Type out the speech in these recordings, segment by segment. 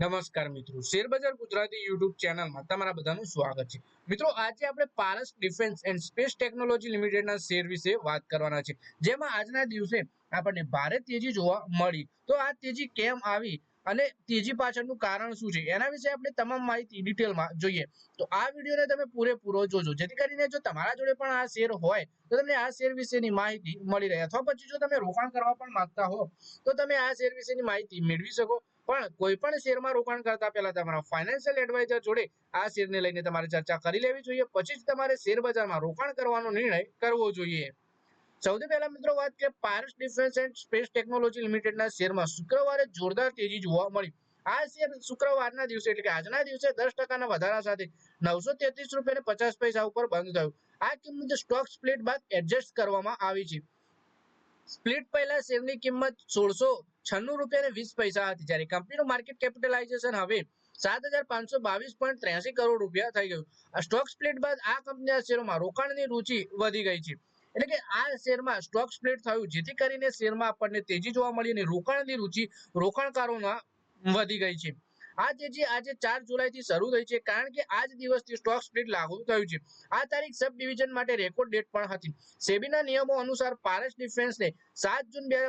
નમસ્કાર મિત્રો. શેરબજાર ગુજરાતી યુટ્યુબ ચેનલમાં તમારા બધાનું સ્વાગત છે. મિત્રો, આજે આપણે Paras defence and space technology લિમિટેડના શેર વિશે વાત કરવાના છે. જેમાં આજના દિવસે આપણને ભારે તેજી જોવા મળી. તો આ તેજી કેમ આવી અને તેજી પાછળનું કારણ શું છે? એના વિશે આપણે તમામ માહિતી ડિટેલમાં જોઈએ. તો આ વિડીયોને તમે પૂરેપૂરો જોજો. જેથી કરીને જો તમારા જોડે પણ આ શેર હોય, તો તમને આ શેર વિશેની માહિતી મળી રહે. અથવા પછી જો તમે રોકાણ કરવા પણ માંગતા હો, તો તમે આ શેર વિશેની માહિતી મેળવી શકો. પણ કોઈ પણ શેરમાં રોકાણ કરતા પહેલા તમારા ફાઇનાન્શિયલ એડવાઇઝર જોડે આ શેરને લઈને તમારે ચર્ચા કરી લેવી જોઈએ. પછી જ તમારે શેર બજારમાં રોકાણ કરવાનો નિર્ણય કરવો જોઈએ. સૌથી પહેલા મિત્રો વાત કે Paras defence and space technology લિમિટેડના શેરમાં શુક્રવારે જોરદાર તેજી જોવા મળી. આ શેર શુક્રવારના દિવસે એટલે કે આજના દિવસે દસ ટકાના વધારા સાથે નવસો તેત્રીસ રૂપિયા પચાસ પૈસા ઉપર બંધ થયું. આ કિંમત સ્ટોક સ્પ્લિટ બાદ એડજસ્ટ કરવામાં આવી છે. સ્પ્લિટ પહેલા શેરની કિંમત સોળસો છન્નું રૂપિયા વીસ પૈસા હતી. જ્યારે કંપનીનું માર્કેટ કેપિટલાઇઝેશન હવે સાત પાંચસો બાવીસ પોઈન્ટ ત્ર્યાસી કરોડ રૂપિયા થઈ ગયું. આ સ્ટોક સ્પ્લિટ બાદ આ કંપનીના શેરોમાં રોકાણની રુચિ વધી ગઈ છે. એટલે કે આ શેરમાં સ્ટોક સ્પ્લિટ થયું, જેથી કરીને શેરમાં આપણને તેજી જોવા મળી અને રોકાણની રુચિ રોકાણકારોમાં વધી ગઈ છે. આ જે, આજે ચાર જુલાઈથી શરૂ થઈ છે, કારણ કે આજ દિવસથી સ્ટોક સ્પ્લિટ લાગુ થયું છે. આ તારીખ સબ ડિવિઝન માટે રેકોર્ડ ડેટ પણ હતી. સેબીના નિયમો અનુસાર પારસ ડિફેન્સને સાત જૂન બે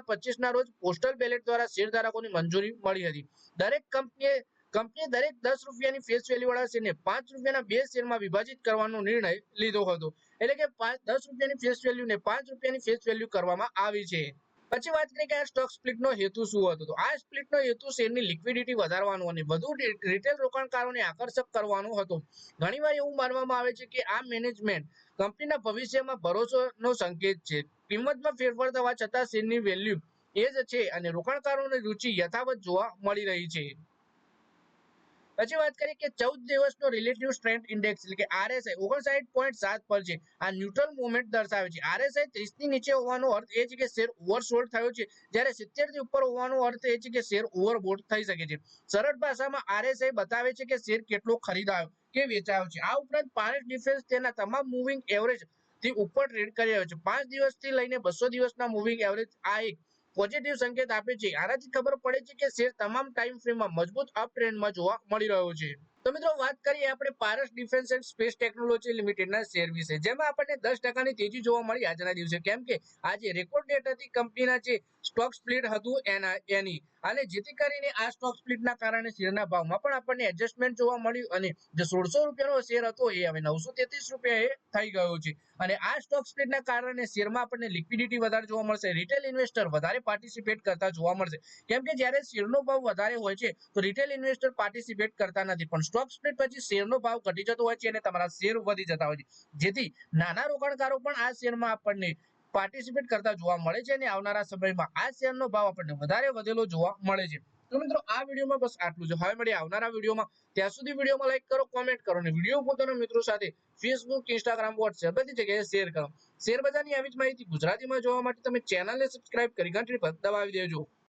ના રોજ પોસ્ટલ બેલેટ દ્વારા શેરધારકોની મંજૂરી મળી હતી. દરેક કંપનીએ કંપની દરેક દસ રૂપિયાની ફેસ વેલ્યુ વાળા શેરને પાંચ રૂપિયાના બે શેરમાં વિભાજિત કરવાનો નિર્ણય લીધો હતો. એટલે કે દસ રૂપિયાની ફેસ વેલ્યુને પાંચ રૂપિયાની ફેસ વેલ્યુ કરવામાં આવી છે. પછી વાત કરીએ કે આ સ્ટોક સ્પ્લિટનો હેતુ શું હતો તો આ સ્પ્લિટનો હેતુ શેરની લિક્વિડિટી વધારવાનો અને વધુ રિટેલ રોકાણકારોને આકર્ષક કરવાનો હતો. ઘણીવાર એવું માનવામાં આવે છે કે આ મેનેજમેન્ટ કંપનીના ભવિષ્યમાં ભરોસાનો સંકેત છે. કિંમતમાં ફેરફાર થવા છતાં શેરની વેલ્યુ એ જ છે અને રોકાણકારોની રુચિ યથાવત જોવા મળી રહી છે. પછી વાત કરીએ કે ચૌદ દિવસનો રિલેટિવ સ્ટ્રેન્થ ઇન્ડેક્સ એટલે કે આરએસઆઈ ઓગણસાઠ પોઈન્ટ સાત પર છે. આ ન્યુટ્રલ મુવમેન્ટ દર્શાવે છે. આરએસઆઈ ત્રીસની નીચે હોવાનો અર્થ એ છે કે શેર ઓવરસોલ્ડ થયો છે. જ્યારે સિત્તેરથી ઉપર હોવાનો અર્થ એ છે કે શેર ઓવરબોટ થઈ શકે છે. સરળ ભાષામાં આરએસઆઈ બતાવે છે કે શેર કેટલો ખરીદાયો, કે વેચાયો છે. આ ઉપરાંત પારેખ ડિફેન્સ તેના તમામ મૂવિંગ એવરેજથી ઉપર ટ્રેડ કરી રહ્યો છે. પાંચ દિવસથી લઈને બસો દિવસના મૂવિંગ એવરેજ આ એક પોઝિટિવ સંકેત આપે છે. આનાથી ખબર પડે છે કે શેર તમામ ટાઈમ ફ્રેમમાં મજબૂત અપ ટ્રેન્ડમાં જોવા મળી રહ્યો છે. તો મિત્રો વાત કરીએ આપણે Paras defence and space technology લિમિટેડના શેર વિશે. જેમાં આપણને દસ ટકાની તેજી જોવા મળી આજના દિવસે. કેમ કે આજે રેકોર્ડ ડેટ હતી કંપનીના જે સ્ટોક સ્પ્લિટ હતું એના, એની. અને જેથી કરીને આ સ્ટોક સ્પ્લિટના કારણે શેરના ભાવમાં પણ આપણને એડજસ્ટમેન્ટ જોવા મળ્યું અને જે સોળસો રૂપિયાનો શેર હતો એ હવે નવસો તેત્રીસ રૂપિયા એ થઈ ગયો છે. અને આ સ્ટોક સ્પ્લિટના કારણે શેરમાં આપણને લિક્વિડિટી વધારે જોવા મળશે. રિટેલ ઇન્વેસ્ટર વધારે પાર્ટિસિપેટ કરતા જોવા મળશે. કેમ કે જ્યારે શેરનો ભાવ વધારે હોય છે, તો રિટેલ ઇન્વેસ્ટર પાર્ટિસિપેટ કરતા નથી. પણ સ્ટોક સ્પ્લિટ પછી શેરનો ભાવ ઘટી જતો હોય છે અને તમારા શેર વધી જતા હોય છે. જેથી નાના રોકાણકારો પણ આ શેરમાં આપણને પાર્ટિસિપેટ કરતા જોવા મળે છે અને આવનારા સમયમાં આ શેરનો ભાવ આપણને વધારે વધેલો જોવા મળે છે. તો મિત્રો, આ વિડીયોમાં બસ આટલું જ. હવે મળીએ આવનારા વિડીયોમાં. ત્યાં સુધી વિડીયોમાં લાઈક કરો કોમેન્ટ કરો અને વીડિયો પોતાના મિત્રો સાથે ફેસબુક ઇન્સ્ટાગ્રામ વોટ્સએપ બધી જગ્યાએ શેર કરો. શેર બજારની આવી જ માહિતી ગુજરાતીમાં જોવા માટે તમે ચેનલને સબસ્ક્રાઇબ કરી ઘંટડી પર દબાવી દેજો.